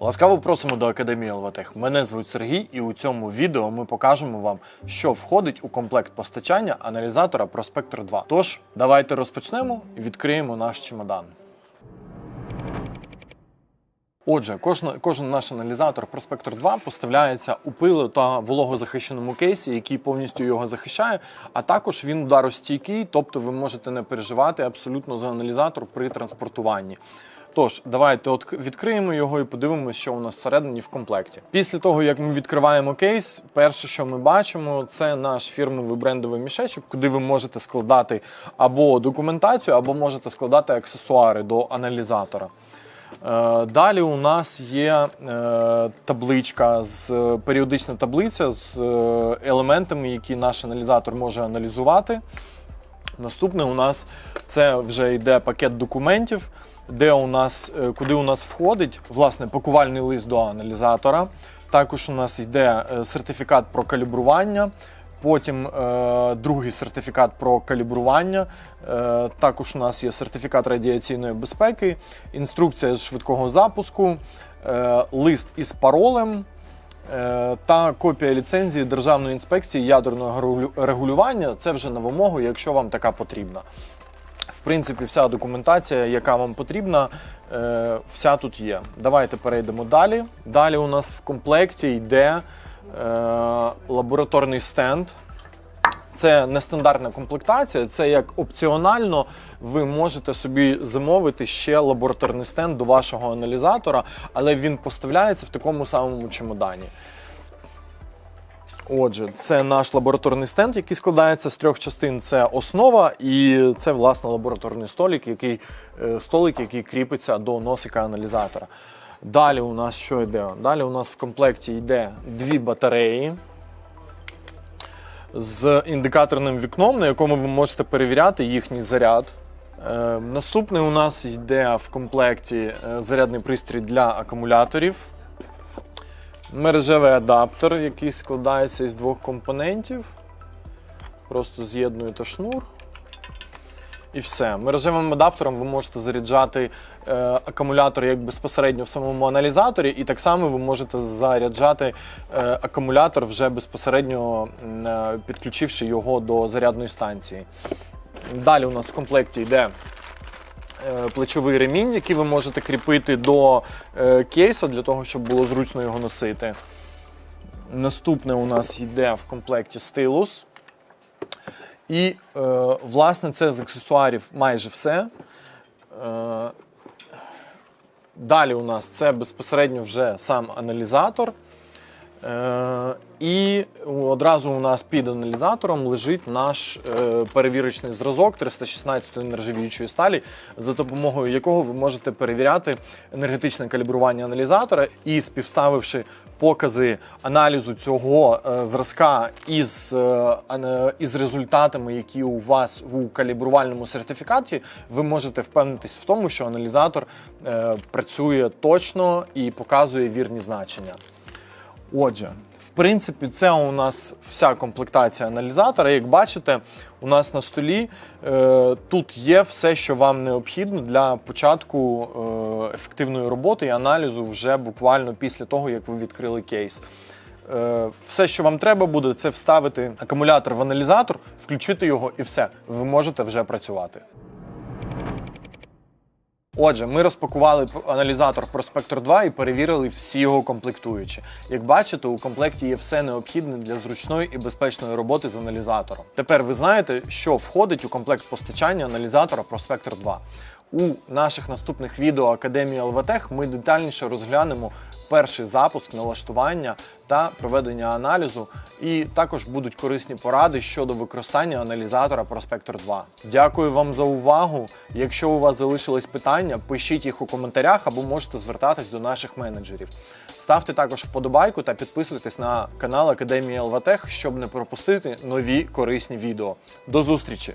Ласкаво просимо до Академії Елватех. Мене звуть Сергій, і у цьому відео ми покажемо вам, що входить у комплект постачання аналізатора Prospector 2. Тож, давайте розпочнемо і відкриємо наш чемодан. Отже, кожна, кожен наш аналізатор Prospector 2 поставляється у пилу та вологозахищеному кейсі, який повністю його захищає. А також він ударостійкий, тобто ви можете не переживати абсолютно за аналізатор при транспортуванні. Тож, давайте відкриємо його і подивимося, що у нас всередині в комплекті. Після того, як ми відкриваємо кейс, перше, що ми бачимо, це наш фірмовий брендовий мішечок, куди ви можете складати або документацію, або можете складати аксесуари до аналізатора. Е, Далі у нас є е, табличка з періодична таблиця з е, елементами, які наш аналізатор може аналізувати. Наступне у нас це вже йде пакет документів, де у нас, е, куди у нас входить власне пакувальний лист до аналізатора. Також у нас йде е, сертифікат про калібрування. Потім е, другий сертифікат про калібрування. Е, також у нас є сертифікат радіаційної безпеки, інструкція з швидкого запуску, е, лист із паролем е, та копія ліцензії Державної інспекції ядерного регулювання. Це вже на вимогу, якщо вам така потрібна. В принципі, вся документація, яка вам потрібна, е, вся тут є. Давайте перейдемо далі. Далі у нас в комплекті йде е, лабораторний стенд. Це нестандартна комплектація, це як опціонально ви можете собі замовити ще лабораторний стенд до вашого аналізатора, але він поставляється в такому самому чемодані. Отже, це наш лабораторний стенд, який складається з трьох частин. Це основа і це власне лабораторний столик, який, е, столик, який кріпиться до носика аналізатора. Далі у нас що йде? Далі у нас в комплекті йде дві батареї з індикаторним вікном, на якому ви можете перевіряти їхній заряд. Е, наступний у нас йде в комплекті е, зарядний пристрій для акумуляторів. Мережевий адаптер, який складається із двох компонентів. Просто з'єднуєте шнур. І все. Мережевим адаптером ви можете заряджати е, акумулятор як безпосередньо в самому аналізаторі, і так само ви можете заряджати е, акумулятор вже безпосередньо е, підключивши його до зарядної станції. Далі у нас в комплекті йде плечовий ремінь, який ви можете кріпити до е, кейса для того, щоб було зручно його носити. Наступне у нас йде в комплекті стилус. І, е, власне, це з аксесуарів майже все. Е, далі у нас це безпосередньо вже сам аналізатор. І одразу у нас під аналізатором лежить наш е, перевірочний зразок 316 нержавіючої сталі, за допомогою якого ви можете перевіряти енергетичне калібрування аналізатора і співставивши покази аналізу цього е, зразка із, е, із результатами, які у вас у калібрувальному сертифікаті, ви можете впевнитись в тому, що аналізатор працює точно і показує вірні значення. Отже, принципі, це у нас вся комплектація аналізатора. Як бачите, у нас на столі е, тут є все, що вам необхідно для початку е, ефективної роботи і аналізу вже буквально після того, як ви відкрили кейс. Е, все, що вам треба буде, це вставити акумулятор в аналізатор, включити його і все. Ви можете вже працювати. Отже, ми розпакували аналізатор Prospector 2 і перевірили всі його комплектуючі. Як бачите, у комплекті є все необхідне для зручної і безпечної роботи з аналізатором. Тепер ви знаєте, що входить у комплект постачання аналізатора Prospector 2. У наших наступних відео Академії ЛВТЕХ ми детальніше розглянемо перший запуск, налаштування та проведення аналізу, і також будуть корисні поради щодо використання аналізатора Prospector 2. Дякую вам за увагу. Якщо у вас залишились питання, пишіть їх у коментарях або можете звертатись до наших менеджерів. Ставте також вподобайку та підписуйтесь на канал Академії ЛВТЕХ, щоб не пропустити нові корисні відео. До зустрічі!